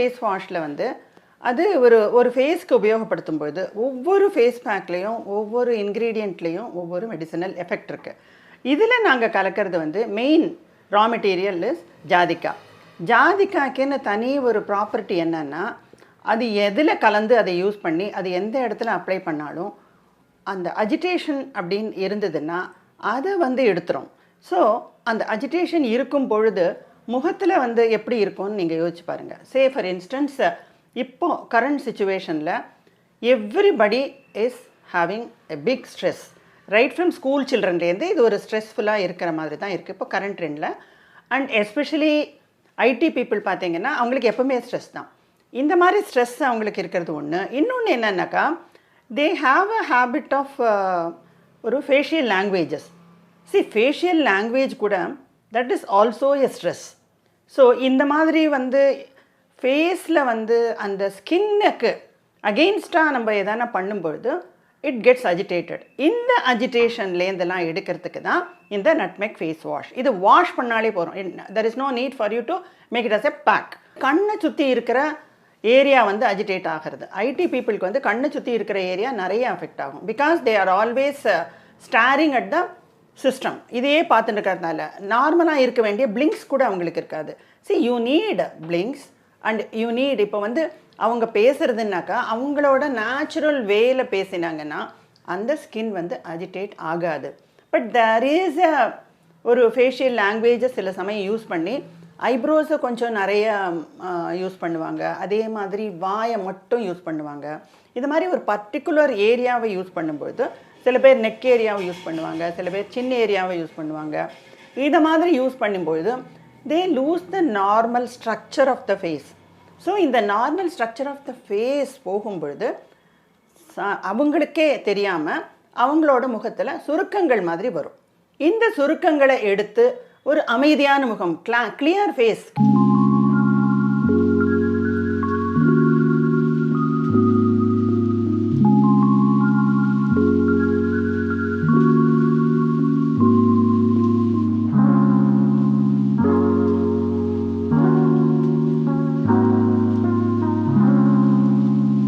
Face வாஷில் வந்து அது ஒரு ஒரு ஃபேஸ்க்கு உபயோகப்படுத்தும் பொழுது ஒவ்வொரு ஃபேஸ் பேக்லேயும் ஒவ்வொரு இன்க்ரீடியண்ட்லேயும் ஒவ்வொரு மெடிசனல் எஃபெக்ட் இருக்குது இதில் நாங்கள் கலக்கிறது வந்து மெயின் ரா மெட்டீரியல் இஸ் ஜாதிக்கா. ஜாதிக்காக்குன்னு தனி ஒரு ப்ராப்பர்ட்டி என்னென்னா அது எதில் கலந்து அதை யூஸ் பண்ணி அது எந்த இடத்துல அப்ளை பண்ணாலும் அந்த அஜிடேஷன் அப்படின்னு இருந்ததுன்னா அதை வந்து எடுத்துரும். ஸோ அந்த அஜிடேஷன் இருக்கும் பொழுது முகத்தில் வந்து எப்படி இருக்கும்னு நீங்கள் யோசிச்சு பாருங்கள் சே ஃபார் இன்ஸ்டன்ஸ் இப்போ கரண்ட் சுச்சுவேஷனில் everybody is having a big stress right from school சில்ட்ரன்லேருந்து இது ஒரு ஸ்ட்ரெஸ்ஃபுல்லாக இருக்கிற மாதிரி தான் இருக்குது இப்போ கரண்ட் ட்ரெண்டில் அண்ட் எஸ்பெஷலி ஐடி பீப்புள் பார்த்தீங்கன்னா அவங்களுக்கு எப்பவுமே ஸ்ட்ரெஸ் தான். இந்த மாதிரி ஸ்ட்ரெஸ் அவங்களுக்கு இருக்கிறது ஒன்று இன்னொன்று என்னன்னாக்கா they have a habit of ஒரு facial languages see facial language கூட that is also a stress so இந்த மாதிரி வந்து ஃபேஸில் வந்து அந்த ஸ்கின்னுக்கு அகெயின்ஸ்டாக நம்ம எதனா பண்ணும்பொழுது இட் கெட்ஸ் அஜிடேட்டட் இந்த அஜிடேஷன்லேருந்தெல்லாம் எடுக்கிறதுக்கு தான் இந்த நட்மேக் ஃபேஸ் வாஷ் இது வாஷ் பண்ணாலே போகிறோம் there is no need for you to make it as a pack கண்ணை சுற்றி இருக்கிற ஏரியா வந்து அஜிடேட் ஆகிறது. ஐடி பீப்புளுக்கு வந்து கண்ணை சுற்றி இருக்கிற ஏரியா நிறைய அஃபெக்ட் ஆகும். Because they are always staring at the system இதையே பார்த்துட்டு இருக்கிறதுனால நார்மலாக இருக்க வேண்டிய பிளிங்க்ஸ் கூட அவங்களுக்கு இருக்காது. See you need blinks and you need இப்போ வந்து அவங்க பேசுறதுனாக்கா அவங்களோட நேச்சுரல் வேயில் பேசினாங்கன்னா அந்த ஸ்கின் வந்து அஜிடேட் ஆகாது. பட் தேர் இஸ் அ ஒரு ஃபேஷியல் லாங்குவேஜை சில சமயம் யூஸ் பண்ணி ஐப்ரோஸை கொஞ்சம் நிறைய யூஸ் பண்ணுவாங்க. அதே மாதிரி வாயை மட்டும் யூஸ் பண்ணுவாங்க. இது மாதிரி ஒரு பர்டிகுலர் ஏரியாவை யூஸ் பண்ணும்பொழுது சில பேர் நெக் ஏரியாவை யூஸ் பண்ணுவாங்க சில பேர் சின்ன ஏரியாவை யூஸ் பண்ணுவாங்க. இதை மாதிரி யூஸ் பண்ணும்பொழுது they lose the normal structure of the face so இந்த normal structure of the face போகும்பொழுது அவங்களுக்கே தெரியாமல் அவங்களோட முகத்தில் சுருக்கங்கள் மாதிரி வரும். இந்த சுருக்கங்களை எடுத்து ஒரு அமைதியான முகம் கிளா கிளியர் ஃபேஸ்